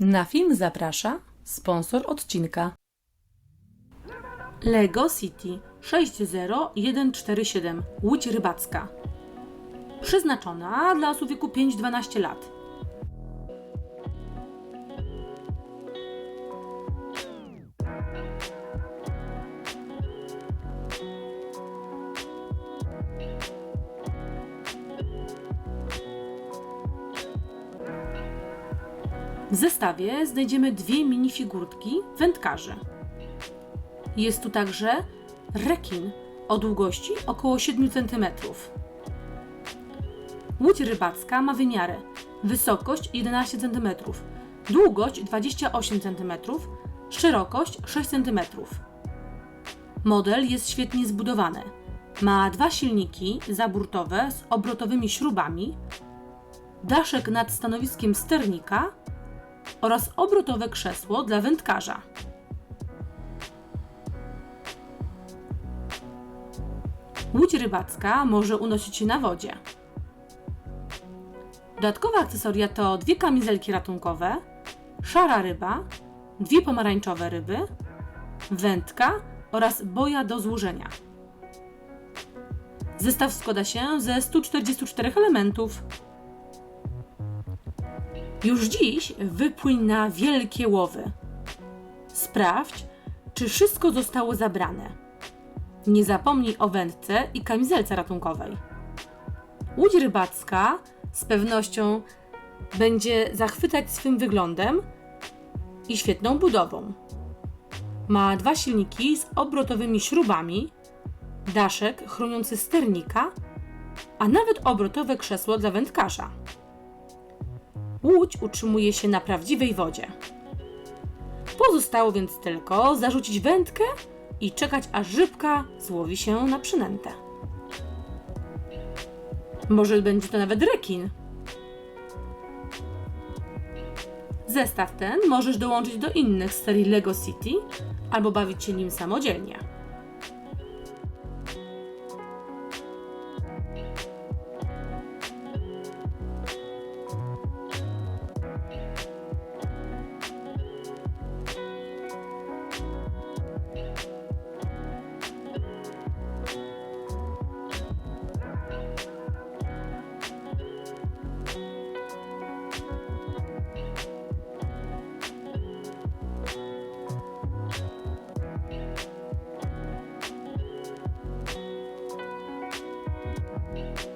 Na film zaprasza sponsor odcinka. Lego City 60147 Łódź Rybacka. Przeznaczona dla osób wieku 5-12 lat. W zestawie znajdziemy dwie minifigurki wędkarzy. Jest tu także rekin o długości około 7 cm. Łódź rybacka ma wymiary wysokość 11 cm, długość 28 cm, szerokość 6 cm. Model jest świetnie zbudowany. Ma dwa silniki zaburtowe z obrotowymi śrubami, daszek nad stanowiskiem sternika oraz obrotowe krzesło dla wędkarza. Łódź rybacka może unosić się na wodzie. Dodatkowe akcesoria to dwie kamizelki ratunkowe, szara ryba, dwie pomarańczowe ryby, wędka oraz boja do złożenia. Zestaw składa się ze 144 elementów. Już dziś wypłyń na wielkie łowy. Sprawdź, czy wszystko zostało zabrane. Nie zapomnij o wędce i kamizelce ratunkowej. Łódź rybacka z pewnością będzie zachwycać swym wyglądem i świetną budową. Ma dwa silniki z obrotowymi śrubami, daszek chroniący sternika, a nawet obrotowe krzesło dla wędkarza. Łódź utrzymuje się na prawdziwej wodzie. Pozostało więc tylko zarzucić wędkę i czekać, aż rybka złowi się na przynętę. Może będzie to nawet rekin. Zestaw ten możesz dołączyć do innych z serii Lego City albo bawić się nim samodzielnie. Bye.